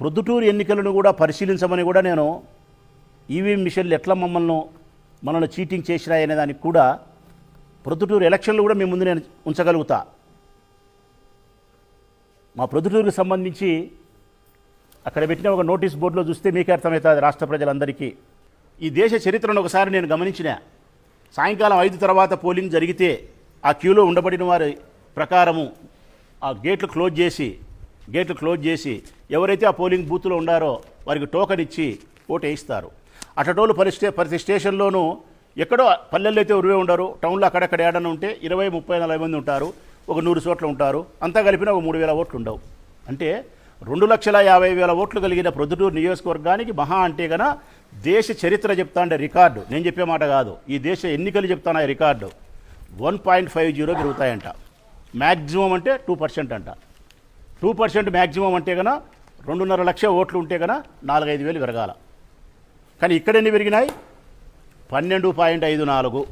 ప్రొద్దుటూరు ఎన్నికలను కూడా పరిశీలించమని కూడా నేను ఈవీఎం మిషన్లు ఎట్లా మమ్మల్ని మనల్ని చీటింగ్ చేసినాయనే దానికి కూడా ప్రొద్దుటూరు ఎలక్షన్లు కూడా మీ ముందు నేను ఉంచగలుగుతా. మా ప్రొద్దుటూరుకు సంబంధించి అక్కడ పెట్టిన ఒక నోటీస్ బోర్డులో చూస్తే మీకే అర్థమవుతుంది రాష్ట్ర ప్రజలందరికీ. ఈ దేశ చరిత్రను ఒకసారి నేను గమనించిన. సాయంకాలం ఐదు తర్వాత పోలింగ్ జరిగితే ఆ క్యూలో ఉండబడిన వారి ప్రకారము ఆ గేట్లు క్లోజ్ చేసి గేట్లు క్లోజ్ చేసి ఎవరైతే ఆ పోలింగ్ బూత్లో ఉండారో వారికి టోకెన్ ఇచ్చి ఓటు వేయిస్తారు. అటటోళ్ళు పరి స్టే ప్రతి స్టేషన్లోనూ ఎక్కడో పల్లెల్లో అయితే ఉరివే ఉండరు. టౌన్లో అక్కడక్కడ ఏడన్నా ఉంటే ఇరవై ముప్పై నలభై మంది ఉంటారు. ఒక నూరు చోట్ల ఉంటారు. అంతా కలిపిన ఒక మూడు వేల ఓట్లు ఉండవు. అంటే రెండు లక్షల యాభై వేల ఓట్లు కలిగిన ప్రొద్దుటూరు నియోజకవర్గానికి మహా అంటే గన దేశ చరిత్ర చెప్తాండే రికార్డు. నేను చెప్పే మాట కాదు. ఈ దేశ ఎన్నికలు చెప్తాను record. One point five zero పెరుగుతాయంట. Maximum అంటే టూ పర్సెంట్ అంట. టూ పర్సెంట్ మ్యాక్సిమం అంటే కన రెండున్నర లక్ష ఓట్లు ఉంటే కన నాలుగైదు వేలు పెరగాల. కానీ ఇక్కడ ఎన్ని పెరిగినాయి? పన్నెండు పాయింట్ ఐదు నాలుగు.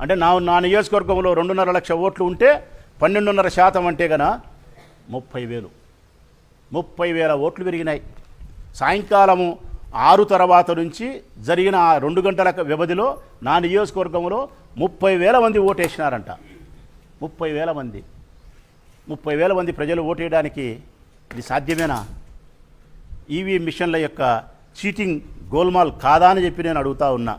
అంటే నా నా నియోజకవర్గంలో రెండున్నర లక్ష ఓట్లు ఉంటే పన్నెండున్నర శాతం అంటే కన ముప్పై వేలు. ముప్పై వేల ఓట్లు పెరిగినాయి. సాయంకాలము ఆరు తర్వాత నుంచి జరిగిన ఆ రెండు గంటల వ్యవధిలో నా నియోజకవర్గంలో ముప్పై వేల మంది ఓటేసినారంట. ముప్పై వేల మంది. ముప్పై వేల మంది ప్రజలు ఓటేయడానికి ఇది సాధ్యమేనా? ఈవీఎం మిషన్ల యొక్క చీటింగ్ గోల్మాల్ కాదా అని చెప్పి నేను అడుగుతా ఉన్నా.